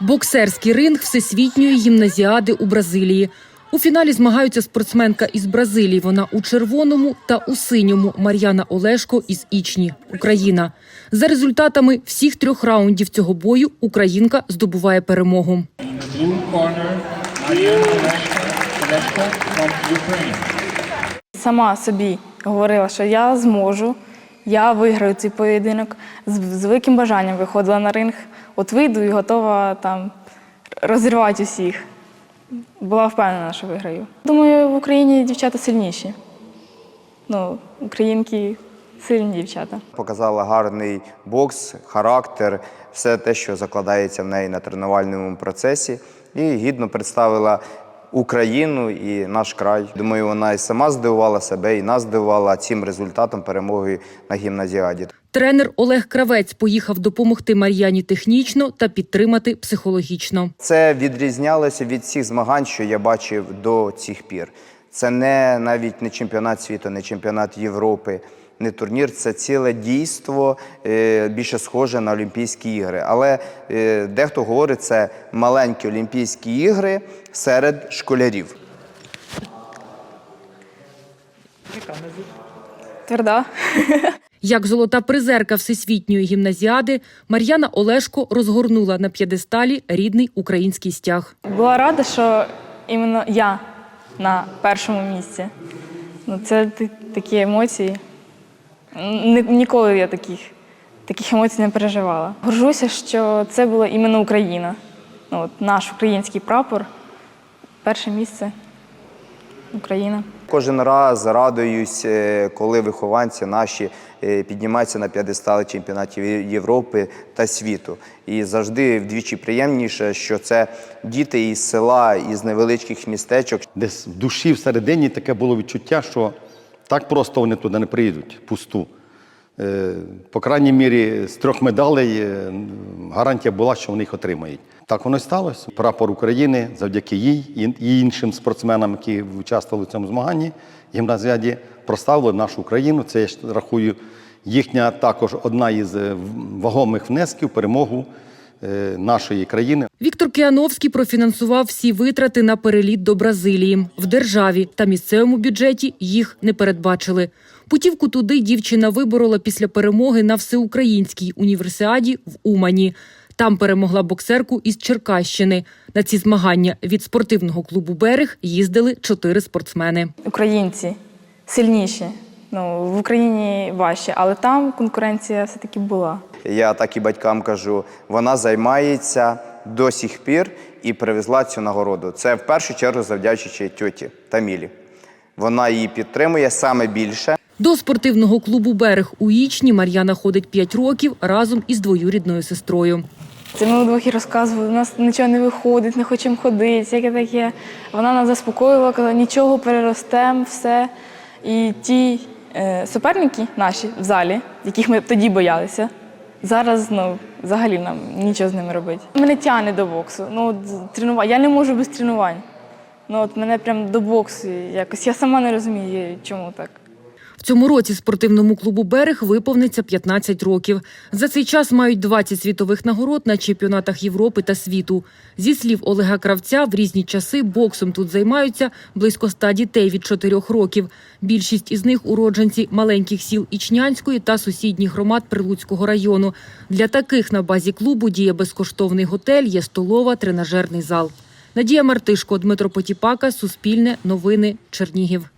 Боксерський ринг всесвітньої гімназіади у Бразилії. У фіналі змагаються спортсменка із Бразилії. Вона у червоному та у синьому. Мар'яна Олешко із Ічні, Україна. За результатами всіх трьох раундів цього бою українка здобуває перемогу. Сама собі говорила, що я зможу, я виграю цей поєдинок. З, з великим бажанням виходила на ринг. От вийду і готова там розірвати усіх. Була впевнена, що виграю. Думаю, в Україні дівчата сильніші. Ну, українки сильні дівчата. Показала гарний бокс, характер, все те, що закладається в неї на тренувальному процесі, і гідно представила Україну і наш край. Думаю, вона і сама здивувала себе, і нас здивувала цим результатом перемоги на гімназіаді. Тренер Олег Кравець поїхав допомогти Мар'яні технічно та підтримати психологічно. Це відрізнялося від всіх змагань, що я бачив до цих пір. Це не навіть не чемпіонат світу, не чемпіонат Європи, не турнір. Це ціле дійство, е, більше схоже на Олімпійські ігри. Але е, дехто говорить, це маленькі Олімпійські ігри серед школярів. Тверда. Як золота призерка всесвітньої гімназіади, Мар'яна Олешко розгорнула на п'єдесталі рідний український стяг. Була рада, що іменно я на першому місці. Ну, це такі емоції. Ніколи я таких, таких емоцій не переживала. Горжуся, що це була іменно Україна. Ну, от наш український прапор. Перше місце Україна. Кожен раз радуюсь, е, коли вихованці наші е, піднімаються на п'єдестали чемпіонатів Європи та світу. І завжди вдвічі приємніше, що це діти із села, із невеличких містечок. Десь в душі всередині таке було відчуття, що так просто вони туди не приїдуть, пусту. Е, По крайній мірі, з трьох медалей е, гарантія була, що вони їх отримають. Так воно і сталося. Прапор України завдяки їй і- іншим спортсменам, які участвували в цьому змаганні, гімназіаді, проставили нашу Україну. Це я рахую їхня також одна із е, вагомих внесків перемогу е, нашої країни. Віктор Кіановський профінансував всі витрати на переліт до Бразилії. В державі та місцевому бюджеті їх не передбачили. Путівку туди дівчина виборола після перемоги на всеукраїнській універсіаді в Умані. Там перемогла боксерку із Черкащини. На ці змагання від спортивного клубу Берег їздили чотири спортсмени. Українці сильніші. Ну, в Україні важче, але там конкуренція все-таки була. Я так і батькам кажу, вона займається до сих пір і привезла цю нагороду. Це в першу чергу завдячуючи тьоті Тамілі. Вона її підтримує саме більше. До спортивного клубу Берег у Ічні Мар'яна ходить 5 років разом із двоюрідною сестрою. Це ми вдвох і розказували, у нас нічого не виходить, не хочемо ходити, яке таке. Вона нас заспокоювала, казала, нічого переростемо, все. І ті е, суперники наші в залі, яких ми тоді боялися, зараз ну, взагалі нам нічого з ними робити. Мене тягне до боксу. Ну, от, тренува... Я не можу без тренувань. Ну, от мене прям до боксу якось. Я сама не розумію, чому так. В цьому році спортивному клубу Берег виповниться 15 років. За цей час мають 20 світових нагород на чемпіонатах Європи та світу. Зі слів Олега Кравця, в різні часи боксом тут займаються близько 100 дітей від 4 років. Більшість із них уродженці маленьких сіл Ічнянської та сусідніх громад Прилуцького району. Для таких на базі клубу діє безкоштовний готель, є столова, тренажерний зал. Надія Мартишко, Дмитро Потіпака, Суспільне, Новини, Чернігів.